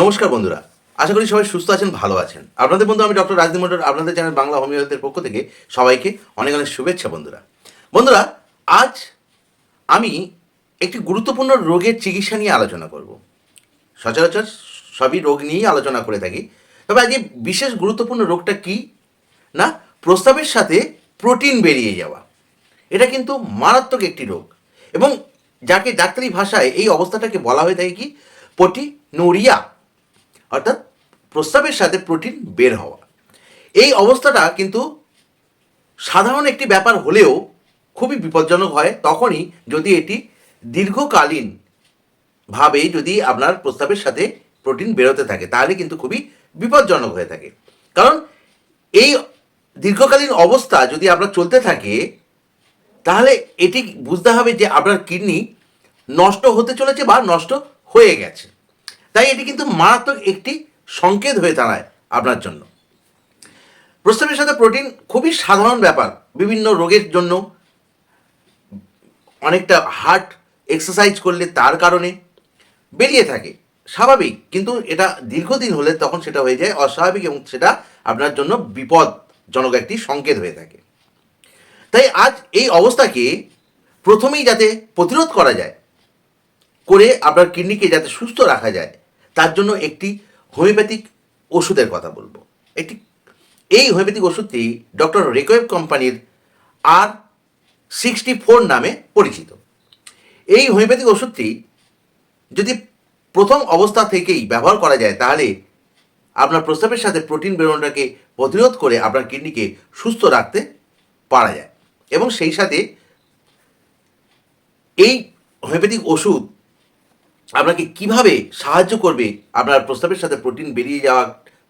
নমস্কার বন্ধুরা, আশা করি সবাই সুস্থ আছেন, ভালো আছেন। আপনাদের বন্ধু আমি ডক্টর রাজদীপ মন্ডল আপনাদের চ্যানেল বাংলা হোমিওপ্যাথের পক্ষ থেকে সবাইকে অনেক অনেক শুভেচ্ছা বন্ধুরা। বন্ধুরা, আজ আমি একটি গুরুত্বপূর্ণ রোগের চিকিৎসা নিয়ে আলোচনা করব। সচরাচর সবই রোগ নিয়েই আলোচনা করে থাকি, তবে আজকে বিশেষ গুরুত্বপূর্ণ রোগটা কি না, প্রস্তাবের সাথে প্রোটিন বেরিয়ে যাওয়া। এটা কিন্তু মারাত্মক একটি রোগ এবং যাকে ডাক্তারি ভাষায় এই অবস্থাটাকে বলা হয়ে থাকে কি পটি পটিনুরিয়া। অর্থাৎ প্রস্রাবের সাথে প্রোটিন বের হওয়া। এই অবস্থাটা কিন্তু সাধারণ একটি ব্যাপার হলেও খুবই বিপজ্জনক হয়। তখনই যদি এটি দীর্ঘকালীন ভাবে যদি আপনার প্রস্তাবের সাথে প্রোটিন বেরোতে থাকে, তাহলে কিন্তু খুবই বিপজ্জনক হয়ে থাকে। কারণ এই দীর্ঘকালীন অবস্থা যদি আপনার চলতে থাকে, তাহলে এটি বুঝতে হবে যে আপনার কিডনি নষ্ট হতে চলেছে বা নষ্ট হয়ে গেছে। তাই এটি কিন্তু মারাত্মক একটি সংকেত হয়ে দাঁড়ায় আপনার জন্য। প্রস্রাবের সাথে প্রোটিন খুবই সাধারণ ব্যাপার। বিভিন্ন রোগের জন্য অনেকটা হার্ট এক্সারসাইজ করলে তার কারণে বেরিয়ে থাকে। স্বাভাবিক, কিন্তু এটা দীর্ঘদিন হলে তখন সেটা হয়ে যায় অস্বাভাবিক এবং সেটা আপনার জন্য বিপদজনক একটি সংকেত হয়ে থাকে। তাই আজ এই অবস্থাকে প্রথমেই যাতে প্রতিরোধ করা যায় করে আপনার কিডনিকে যাতে সুস্থ রাখা যায়, তার জন্য একটি হোমিওপ্যাথিক ওষুধের কথা বলব। একটি, এই হোমিওপ্যাথিক ওষুধটি ডক্টর রেকোয়েব কোম্পানির আর সিক্সটি ফোর নামে পরিচিত। এই হোমিওপ্যাথিক ওষুধটি যদি প্রথম অবস্থা থেকেই ব্যবহার করা যায়, তাহলে আপনার প্রস্রাবের সাথে প্রোটিন বেরোনোটাকে প্রতিরোধ করে আপনার কিডনিকে সুস্থ রাখতে পারা যায়। এবং সেই সাথে এই হোমিওপ্যাথিক ওষুধ আপনাকে কীভাবে সাহায্য করবে আপনার প্রস্তাবের সাথে প্রোটিন বেরিয়ে যাওয়া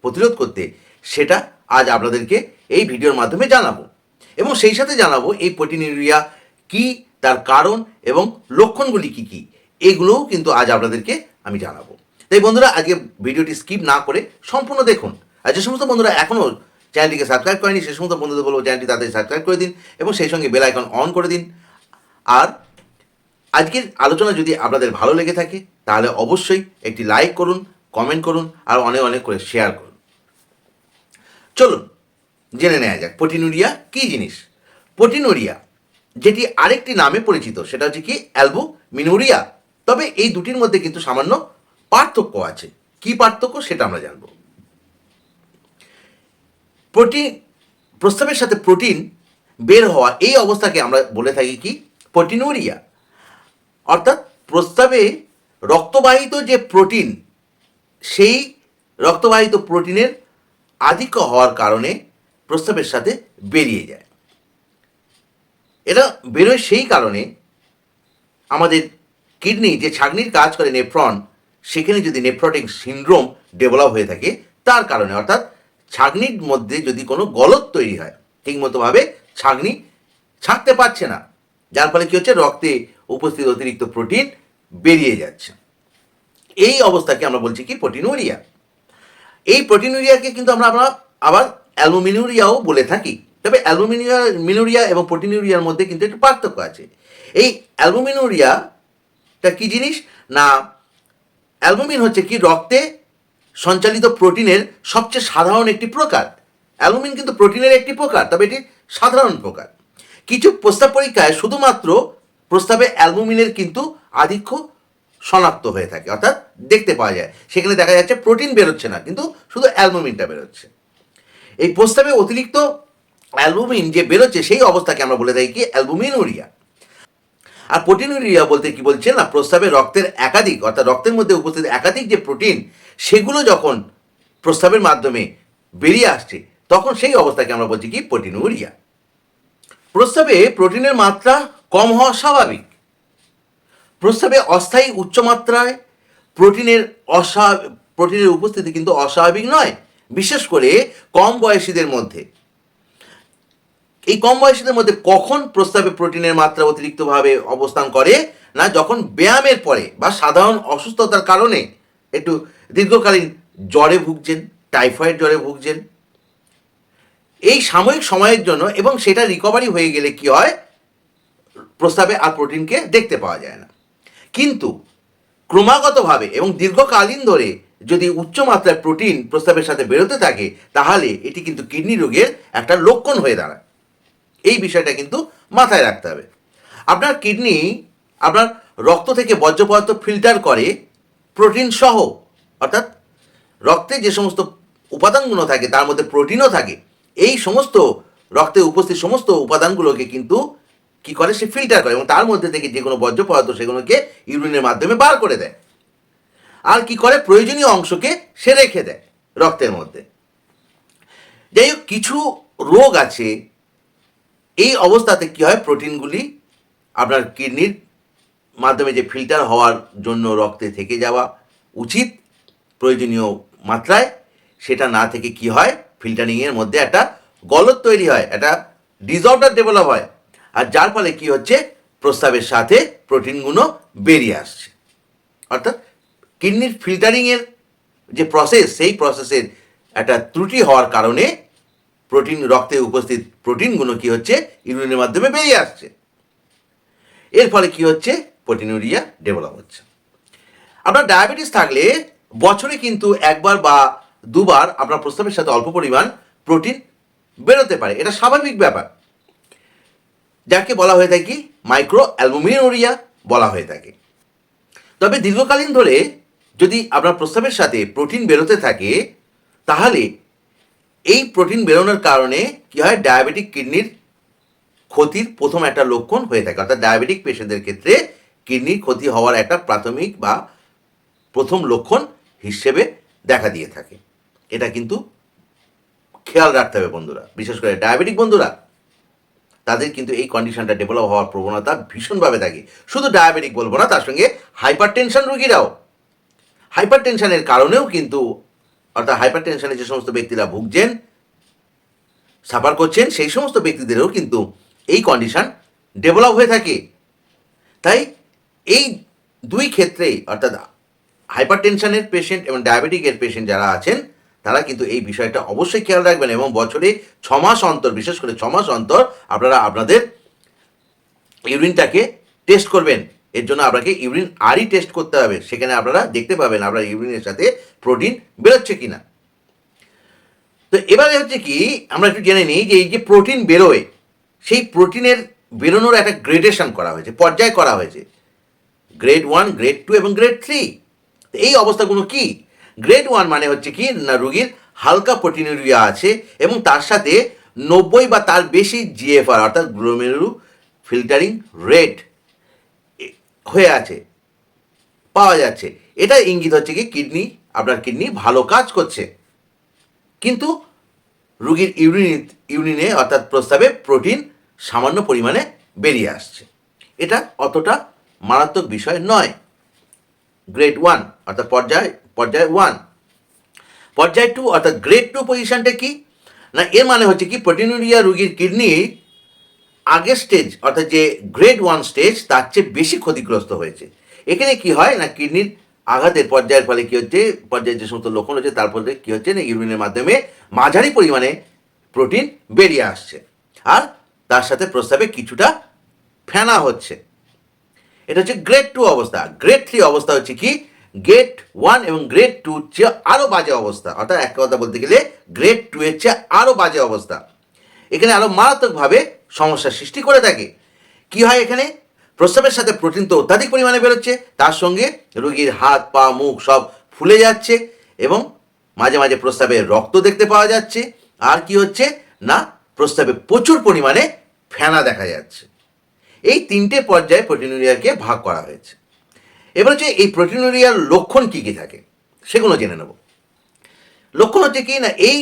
প্রতিরোধ করতে, সেটা আজ আপনাদেরকে এই ভিডিওর মাধ্যমে জানাব। এবং সেই সাথে জানাব এই প্রোটিন ইউরিয়া কি, তার কারণ এবং লক্ষণগুলি কি কি, এগুলোও কিন্তু আজ আপনাদেরকে আমি জানাব। তাই বন্ধুরা, আজকে ভিডিওটি স্কিপ না করে সম্পূর্ণ দেখুন। আর যে সমস্ত বন্ধুরা এখনও চ্যানেলটিকে সাবস্ক্রাইব করেনি, সে সমস্ত বন্ধুদের বলব চ্যানেলটি তাদের সাবস্ক্রাইব করে দিন এবং সেই সঙ্গে বেল আইকন অন করে দিন। আর আজকের আলোচনা যদি আপনাদের ভালো লেগে থাকে, তাহলে অবশ্যই একটি লাইক করুন কমেন্ট করুন, আর অনেক অনেক করে শেয়ার করুন। চলুন, জেনে নেওয়া যাক, পটিনুরিয়া কী জিনিস? পটিনুরিয়া, যেটি আরেকটি নামে পরিচিত, সেটা হচ্ছে কি অ্যালবু মিনুরিয়া তবে এই দুটির মধ্যে কিন্তু সামান্য পার্থক্য আছে। কি পার্থক্য সেটা আমরা জানব। প্রোটিন প্রস্তাবের সাথে প্রোটিন বের হওয়া, এই অবস্থাকে আমরা বলে থাকি কি, পটিনুরিয়া। অর্থাৎ প্রস্তাবে রক্তবাহিত যে প্রোটিন, সেই রক্তবাহিত প্রোটিনের আধিক্য হওয়ার কারণে প্রস্তাবের সাথে বেরিয়ে যায়। এটা বেরোয় সেই কারণে আমাদের কিডনি যে ছাগনির কাজ করে নেফ্রন, সেখানে যদি নেফ্রোটিক সিন্ড্রোম ডেভেলপ হয়ে থাকে, তার কারণে অর্থাৎ ছাগনির মধ্যে যদি কোনো গলত তৈরি হয়, ঠিকমতোভাবে ছাগনি ছাঁকতে পারছে না, যার ফলে কী হচ্ছে? রক্তে উপস্থিত অতিরিক্ত প্রোটিন বেরিয়ে যাচ্ছে। এই অবস্থাকে আমরা বলছি কি? প্রোটিনুরিয়া। এই প্রোটিনুরিয়াকে কিন্তু আমরা আমরা আবার অ্যালুমিনুরিয়াও বলে থাকি। তবে অ্যালুমিনিয়া মিনুরিয়া এবং প্রোটিনুরিয়ার মধ্যে কিন্তু একটু পার্থক্য আছে। এই অ্যালবুমিনুরিয়াটা কি জিনিস? না অ্যালবুমিন হচ্ছে কি? রক্তে সঞ্চালিত প্রোটিনের সবচেয়ে সাধারণ একটি প্রকার। অ্যালুমিন কিন্তু প্রোটিনের একটি প্রকার, তবে এটি সাধারণ প্রকার। কিছু প্রস্তাব পরীক্ষায় শুধুমাত্র প্রস্তাবে অ্যালবুমিনের কিন্তু আধিক্য শনাক্ত হয়ে থাকে, অর্থাৎ দেখতে পাওয়া যায়। সেখানে দেখা যাচ্ছে প্রোটিন বেরোচ্ছে না, কিন্তু শুধু অ্যালবুমিনটা বেরোচ্ছে। এই প্রস্তাবে অতিরিক্ত অ্যালবুমিন যে বেরোচ্ছে, সেই অবস্থাকে আমরা বলে থাকি কি? অ্যালবুমিনুরিয়া। আর প্রোটিনুরিয়া বলতে কি বলছে না? প্রস্তাবে রক্তের একাধিক, অর্থাৎ রক্তের মধ্যে উপস্থিত একাধিক যে প্রোটিন, সেগুলো যখন প্রস্তাবের মাধ্যমে বেরিয়ে আসছে, তখন সেই অবস্থাকে আমরা বলছি কি? প্রোটিনুরিয়া। প্রস্তাবে প্রোটিনের মাত্রা কম হওয়া স্বাভাবিক। প্রস্তাবে অস্থায়ী উচ্চমাত্রায় প্রোটিনের অস্বাভাবিক প্রোটিনের উপস্থিতি কিন্তু অস্বাভাবিক নয়, বিশেষ করে কম বয়সীদের মধ্যে। এই কম বয়সীদের মধ্যে কখন প্রস্তাবে প্রোটিনের মাত্রা অতিরিক্তভাবে অবস্থান করে না যখন ব্যায়ামের পরে বা সাধারণ অসুস্থতার কারণে একটু দীর্ঘকালীন জ্বরে ভুগছেন, টাইফয়েড জ্বরে ভুগছেন। এই সাময়িক সময়ের জন্য এবং সেটা রিকভারি হয়ে গেলে কি হয়? প্রস্তাবে আর প্রোটিনকে দেখতে পাওয়া যায় না। কিন্তু ক্রমাগতভাবে এবং দীর্ঘকালীন ধরে যদি উচ্চ মাত্রায় প্রোটিন প্রস্তাবের সাথে বেরোতে থাকে, তাহলে এটি কিন্তু কিডনি রোগের একটা লক্ষণ হয়ে দাঁড়ায়। এই বিষয়টা কিন্তু মাথায় রাখতে হবে। আপনার কিডনি, আপনার রক্ত থেকে বর্জ্য পদার্থ ফিল্টার করে প্রোটিন সহ, অর্থাৎ রক্তে যে সমস্ত উপাদানগুলো থাকে, তার মধ্যে প্রোটিনও থাকে, এই সমস্ত রক্তে উপস্থিত সমস্ত উপাদানগুলোকে কিন্তু কি করে? সে ফিল্টার করে এবং তার মধ্যে থেকে যে কোনো বর্জ্য পদার্থ সেগুলোকে ইউরিনের মাধ্যমে বার করে দেয়। আর কি করে? প্রয়োজনীয় অংশকে সে রেখে দেয় রক্তের মধ্যে। যাই হোক, কিছু রোগ আছে। এই অবস্থাতে কি হয়? প্রোটিনগুলি আপনার কিডনির মাধ্যমে যে ফিল্টার হওয়ার জন্য রক্তে থেকে যাওয়া উচিত, প্রয়োজনীয় মাত্রায়। সেটা না থেকে কি হয়? ফিল্টারিংয়ের মধ্যে একটা গলত তৈরি হয়, একটা ডিসঅর্ডার ডেভেলপ হয়। আর যার ফলে কি হচ্ছে? প্রস্রাবের সাথে প্রোটিনগুলো বেরিয়ে আসছে। অর্থাৎ কিডনির ফিল্টারিংয়ের যে প্রসেস সেই প্রসেসের একটা ত্রুটি হওয়ার কারণে প্রোটিন রক্তে উপস্থিত প্রোটিনগুলো কি হচ্ছে? ইউরিনের মাধ্যমে বেরিয়ে আসছে। এর ফলে কি হচ্ছে? প্রোটিনুরিয়া ডেভেলপ হচ্ছে। আপনার ডায়াবেটিস থাকলে বছরে কিন্তু একবার বা দুবার আপনার প্রস্তাবের সাথে অল্প পরিমাণ প্রোটিন বেরোতে পারে। এটা স্বাভাবিক ব্যাপার। যাকে বলা হয়ে থাকে মাইক্রো অ্যালবুমিনুরিয়া বলা হয়ে থাকে। তবে দীর্ঘকালীন ধরে যদি আপনার প্রস্তাবের সাথে প্রোটিন বেরোতে থাকে, তাহলে এই প্রোটিন বেরোনোর কারণে কি হয়? ডায়াবেটিক কিডনির ক্ষতির প্রথম একটা লক্ষণ হয়ে থাকে। অর্থাৎ ডায়াবেটিক পেশেন্টদের ক্ষেত্রে কিডনির ক্ষতি হওয়ার একটা প্রাথমিক বা প্রথম লক্ষণ হিসেবে দেখা দিয়ে থাকে। এটা কিন্তু খেয়াল রাখতে হবে বন্ধুরা। বিশেষ করে ডায়াবেটিক বন্ধুরা তাদের কিন্তু এই কন্ডিশনটা ডেভেলপ হওয়ার প্রবণতা ভীষণভাবে থাকে। শুধু ডায়াবেটিক বলব না, তার সঙ্গে হাইপার টেনশন রোগীরাও। হাইপার টেনশনের কারণেও কিন্তু, অর্থাৎ হাইপার টেনশনে যে সমস্ত ব্যক্তিরা ভুগছেন সাফার করছেন, সেই সমস্ত ব্যক্তিদেরও কিন্তু এই কন্ডিশন ডেভেলপ হয়ে থাকে। তাই এই দুই ক্ষেত্রেই, অর্থাৎ হাইপার টেনশনের পেশেন্ট এবং ডায়াবেটিকের পেশেন্ট যারা আছেন তারা কিন্তু এই বিষয়টা অবশ্যই খেয়াল রাখবেন এবং বছরে ছ মাস অন্তর, বিশেষ করে ছ মাস অন্তর আপনারা আপনাদের ইউরিনটাকে টেস্ট করবেন। এর জন্য আপনাকে ইউরিন আরই টেস্ট করতে হবে। সেখানে আপনারা দেখতে পাবেন আপনার ইউরিনের সাথে প্রোটিন বেরোচ্ছে কিনা। তো এবারে হচ্ছে কি, আমরা একটু জেনে নিই যে এই যে প্রোটিন বেরোয়, সেই প্রোটিনের বেরোনোর একটা গ্রেডেশন করা হয়েছে, পর্যায় করা হয়েছে। গ্রেড ওয়ান গ্রেড টু এবং গ্রেড থ্রি এই অবস্থাগুলো কি? গ্রেড ওয়ান মানে হচ্ছে কি, না রুগীর হালকা প্রোটিনুরিয়া আছে এবং তার সাথে নব্বই বা তার বেশি জিএফআর অর্থাৎ গ্লোমেরু ফিল্টারিং রেট হয়ে আছে, পাওয়া যাচ্ছে। এটা ইঙ্গিত হচ্ছে কি, কিডনি, আপনার কিডনি ভালো কাজ করছে। কিন্তু রুগীর ইউরিন, ইউরিনে অর্থাৎ প্রস্তাবে প্রোটিন সামান্য পরিমাণে বেরিয়ে আসছে। এটা অতটা মারাত্মক বিষয় নয়। গ্রেড ওয়ান অর্থাৎ পর্যায় পর্যায় ওয়ান পর্যায় টু অর্থাৎ গ্রেড টু পজিশনটা কি? না, এর মানে হচ্ছে কি প্রোটিনুরিয়া রুগীর কিডনি আগের স্টেজ অর্থাৎ যে গ্রেড ওয়ান স্টেজ তার চেয়ে বেশি ক্ষতিগ্রস্ত হয়েছে। এখানে কি হয়, না কিডনির আঘাতের পর্যায়ের ফলে কী হচ্ছে পর্যায়ের যে সমস্ত লক্ষণ হচ্ছে তার ফলে কী হচ্ছে, না ইউরিনের মাধ্যমে মাঝারি পরিমাণে প্রোটিন বেরিয়ে আসছে। আর তার সাথে প্রস্তাবে কিছুটা ফেনা হচ্ছে। এটা হচ্ছে গ্রেড টু অবস্থা। গ্রেড থ্রি অবস্থা হচ্ছে কি? গ্রেড ওয়ান এবং গ্রেড টু চেয়ে আরও বাজে অবস্থা। অর্থাৎ এক কথা বলতে গেলে গ্রেড টু এর চেয়ে আরও বাজে অবস্থা। এখানে আরও মারাত্মকভাবে সমস্যার সৃষ্টি করে থাকে। কি হয় এখানে? প্রস্রাবের সাথে প্রোটিন তো অত্যাধিক পরিমাণে বেরোচ্ছে। তার সঙ্গে রোগীর হাত, পা, মুখ সব ফুলে যাচ্ছে এবং মাঝে মাঝে প্রস্রাবে রক্ত দেখতে পাওয়া যাচ্ছে। আর কি হচ্ছে? না, প্রস্রাবে প্রচুর পরিমাণে ফেনা দেখা যাচ্ছে। এই তিনটে পর্যায়ে প্রোটিনুরিয়াকে ভাগ করা হয়েছে। এবার হচ্ছে এই প্রোটিনুরিয়ার লক্ষণ কী কী থাকে, সেগুলো জেনে নেব। লক্ষণ হচ্ছে কি না, এই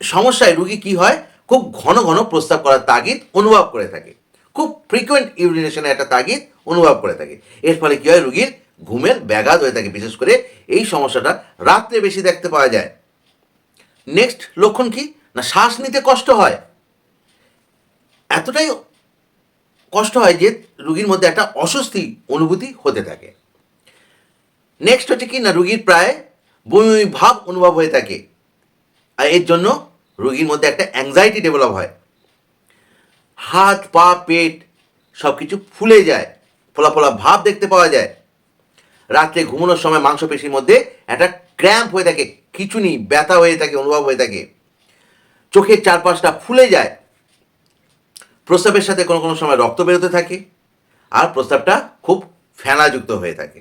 সমস্যায় রুগী কি হয়, খুব ঘন ঘন প্রস্তাব করার তাগিদ অনুভব করে থাকে। খুব ফ্রিকোয়েন্ট ইউরিনেশনের একটা তাগিদ অনুভব করে থাকে। এর ফলে কী হয়, রুগীর ঘুমের ব্যাঘাত হয়ে থাকে, বিশেষ করে এই সমস্যাটা রাত্রে বেশি দেখতে পাওয়া যায়। নেক্সট লক্ষণ কি? না, শ্বাস নিতে কষ্ট হয়। এতটাই কষ্ট হয় যে রুগীর মধ্যে একটা অস্বস্তি অনুভূতি হতে থাকে। নেক্সট হচ্ছে কি না, রুগীর প্রায় বমি ভাব অনুভব হয়ে থাকে। আর এর জন্য রুগীর মধ্যে একটা অ্যাংজাইটি ডেভেলপ হয়। হাত, পা, পেট সব কিছু ফুলে যায় ফোলা ফোলা ভাব দেখতে পাওয়া যায়। রাত্রে ঘুমানোর সময় মাংসপেশির মধ্যে একটা ক্র্যাম্প হয়ে থাকে কিছু খিচুনি, ব্যথা হয়ে থাকে, অনুভব হয়ে থাকে। চোখের চারপাশটা ফুলে যায় প্রস্রাবের সাথে কোনো কোনো সময় রক্ত বেরোতে থাকে আর প্রস্রাবটা খুব ফেনাযুক্ত হয়ে থাকে।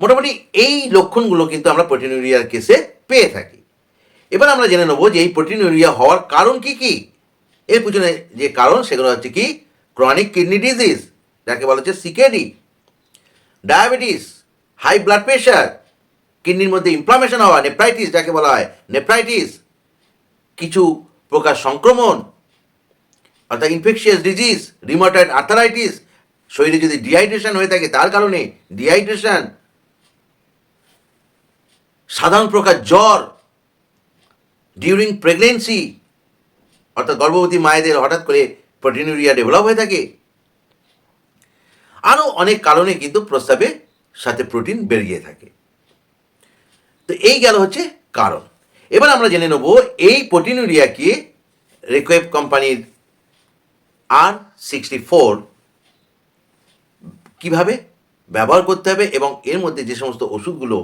মোটামুটি এই লক্ষণগুলো কিন্তু আমরা প্রোটিনুরিয়ার কেসে পেয়ে থাকি। এবার আমরা জেনে নেব যে এই প্রোটিনুরিয়া হওয়ার কারণ কি কি? এর পিছনে যে কারণ সেগুলো হচ্ছে কি? ক্রনিক কিডনি ডিজিজ যাকে বলা হচ্ছে CKD diabetes high blood pressure কিডনির মধ্যে ইনফ্লামেশন হওয়া নেপ্রাইটিস যাকে বলা হয় নেপ্রাইটিস কিছু প্রকার সংক্রমণ অর্থাৎ ইনফেকশিয়াস ডিজিজ রিমোটয়েড আর্থারাইটিস শরীরে যদি ডিহাইড্রেশন হয়ে থাকে, তার কারণে ডিহাইড্রেশন সাধারণ প্রকার জ্বর ডিউরিং প্রেগনেন্সি অর্থাৎ গর্ভবতী মায়েদের হঠাৎ করে প্রোটিনুরিয়া ডেভেলপ হয়ে থাকে। আরও অনেক কারণে কিন্তু প্রস্তাবে সাথে প্রোটিন বেরিয়ে থাকে। তো এই গেল হচ্ছে কারণ। এবার আমরা জেনে নেব এই প্রোটিনুরিয়াকে রেকোয়েব কোম্পানির আর সিক্সটি ফোর কীভাবে ব্যবহার করতে হবে এবং এর মধ্যে যে সমস্ত ওষুধগুলো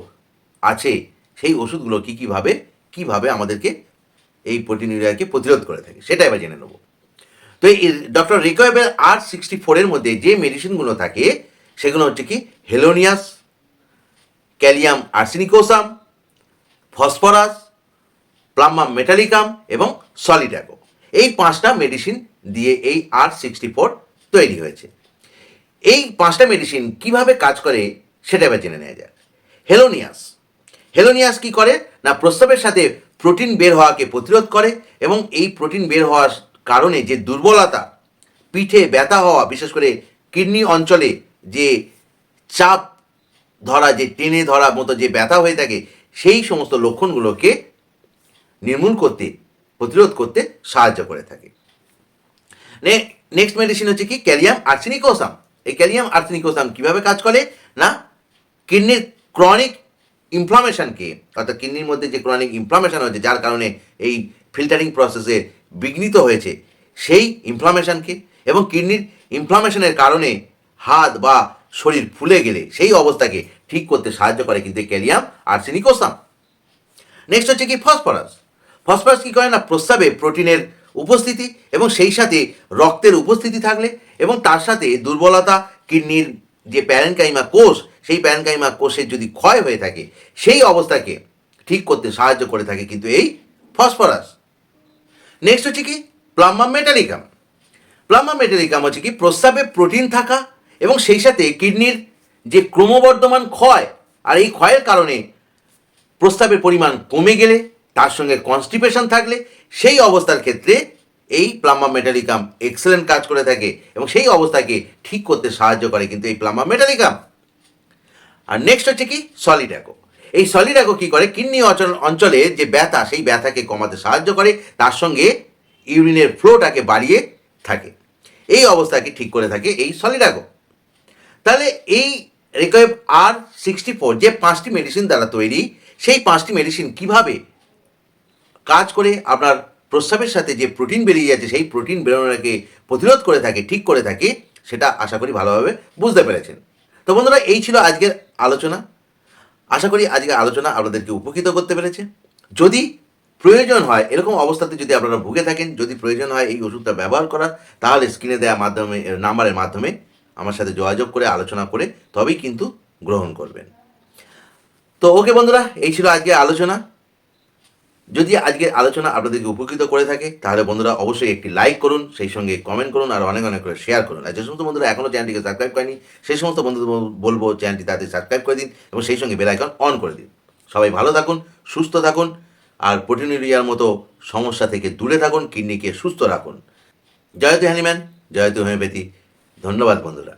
আছে, সেই ওষুধগুলো কী কীভাবে কীভাবে আমাদেরকে এই প্রোটিনুরিয়াকে প্রতিরোধ করে থাকে, সেটা এবার জেনে নেব। তো এই ডক্টর রিকোয়েবের আর সিক্সটি ফোরের মধ্যে যে মেডিসিনগুলো থাকে, সেগুলো হচ্ছে কি helonias, kalium arsenicosum, phosphorus, plumbum metallicum এবং সলিডাগো এই পাঁচটা মেডিসিন দিয়ে এই আর সিক্সটি ফোর তৈরি হয়েছে। এই পাঁচটা মেডিসিন কীভাবে কাজ করে সেটা এবার জেনে নেওয়া যাক। হেলোনিয়াস হেলোনিয়াস কি করে? না, প্রস্রাবের সাথে প্রোটিন বের হওয়াকে প্রতিরোধ করে এবং এই প্রোটিন বের হওয়ার কারণে যে দুর্বলতা, পিঠে ব্যথা হওয়া, বিশেষ করে কিডনি অঞ্চলে যে চাপ ধরা, যে টেনে ধরা মতো যে ব্যথা হয়ে থাকে, সেই সমস্ত লক্ষণগুলোকে নির্মূল করতে, প্রতিরোধ করতে সাহায্য করে থাকে। নেক্সট মেডিসিন হচ্ছে কি? ক্যালিয়াম আর্সেনিকোসাম এই ক্যালিয়াম আর্সেনিকোসাম কীভাবে কাজ করে? না, কিডনির ক্রনিক ইনফ্লামেশনকে অর্থাৎ কিডনির মধ্যে যে ক্রনিক ইনফ্লামেশন হয়েছে, যার কারণে এই ফিল্টারিং প্রসেসে বিঘ্নিত হয়েছে, সেই ইনফ্লামেশনকে এবং কিডনির ইনফ্লামেশনের কারণে হাত বা শরীর ফুলে গেলে, সেই অবস্থাকে ঠিক করতে সাহায্য করে কিন্তু ক্যালিয়াম আর্সেনিকোসাম নেক্সট হচ্ছে কি? ফসফরাস। ফসফরাস কী করে? না, প্রস্রাবে প্রোটিনের উপস্থিতি এবং সেই সাথে রক্তের উপস্থিতি থাকলে এবং তার সাথে দুর্বলতা, কিডনির যে প্যারেনকাইমা কোষ, সেই প্যারেনকাইমা কোষের যদি ক্ষয় হয়ে থাকে, সেই অবস্থাকে ঠিক করতে সাহায্য করে থাকে কিন্তু এই ফসফরাস। নেক্সট হচ্ছে কি প্লাম্বা মেটালিকাম প্লাম্বা মেটালিকাম হচ্ছে কি, প্রস্রাবে প্রোটিন থাকা এবং সেই সাথে কিডনির যে ক্রমবর্ধমান ক্ষয় আর এই ক্ষয়ের কারণে প্রস্তাবের পরিমাণ কমে গেলে, তার সঙ্গে কনস্টিপেশন থাকলে সেই অবস্থার ক্ষেত্রে এই প্লাম্বা মেটালিকাম এক্সেলেন্ট কাজ করে থাকে এবং সেই অবস্থাকে ঠিক করতে সাহায্য করে কিন্তু এই প্লাম্বা মেটালিকাম আর নেক্সট হচ্ছে কি? সলিডাকো এই সলিডাকো কি করে? কিডনি অঞ্চল যে ব্যথা, সেই ব্যথাকে কমাতে সাহায্য করে, তার সঙ্গে ইউরিনের ফ্লোটাকে বাড়িয়ে থাকে। এই অবস্থাকে ঠিক করে থাকে এই সলিডাকো তাহলে এই রিকয়েব আর সিক্সটি ফোর যে পাঁচটি মেডিসিন দ্বারা তৈরি, সেই পাঁচটি মেডিসিন কীভাবে কাজ করে আপনার প্রস্রাবের সাথে যে প্রোটিন বেরিয়ে যাচ্ছে, সেই প্রোটিন বেরোনোকে প্রতিরোধ করে থাকে, ঠিক করে থাকে, সেটা আশা করি ভালোভাবে বুঝতে পেরেছেন। তো বন্ধুরা, এই ছিল আজকের আলোচনা। আশা করি আজকের আলোচনা আপনাদেরকে উপকৃত করতে পেরেছে। যদি প্রয়োজন হয়, এরকম অবস্থাতে যদি আপনারা ভুগে থাকেন, যদি প্রয়োজন হয় এই ওষুধটা ব্যবহার করার, তাহলে স্ক্রিনে দেওয়া মাধ্যমে নাম্বারের মাধ্যমে আমার সাথে যোগাযোগ করে, আলোচনা করে, তবেই কিন্তু গ্রহণ করবেন। তো ওকে বন্ধুরা, এই ছিল আজকে আলোচনা। যদি আজকের আলোচনা আপনাদেরকে উপকৃত করে থাকে, তাহলে বন্ধুরা অবশ্যই একটি লাইক করুন, সেই সঙ্গে কমেন্ট করুন, আর অনেক অনেক করে শেয়ার করুন। আর যে সমস্ত বন্ধুরা এখনও চ্যানেলটিকে সাবস্ক্রাইব করেনি, সেই সমস্ত বন্ধুদের বলব চ্যানেলটি তাদের সাবস্ক্রাইব করে দিন এবং সেই সঙ্গে বেল আইকন অন করে দিন। সবাই ভালো থাকুন, সুস্থ থাকুন, আর প্রোটিনুরিয়ার মতো সমস্যা থেকে দূরে থাকুন, কিডনিকে সুস্থ রাখুন। জয়তু হ্যানিম্যান জয়তু হোমিওপ্যাথি ধন্যবাদ বন্ধুরা।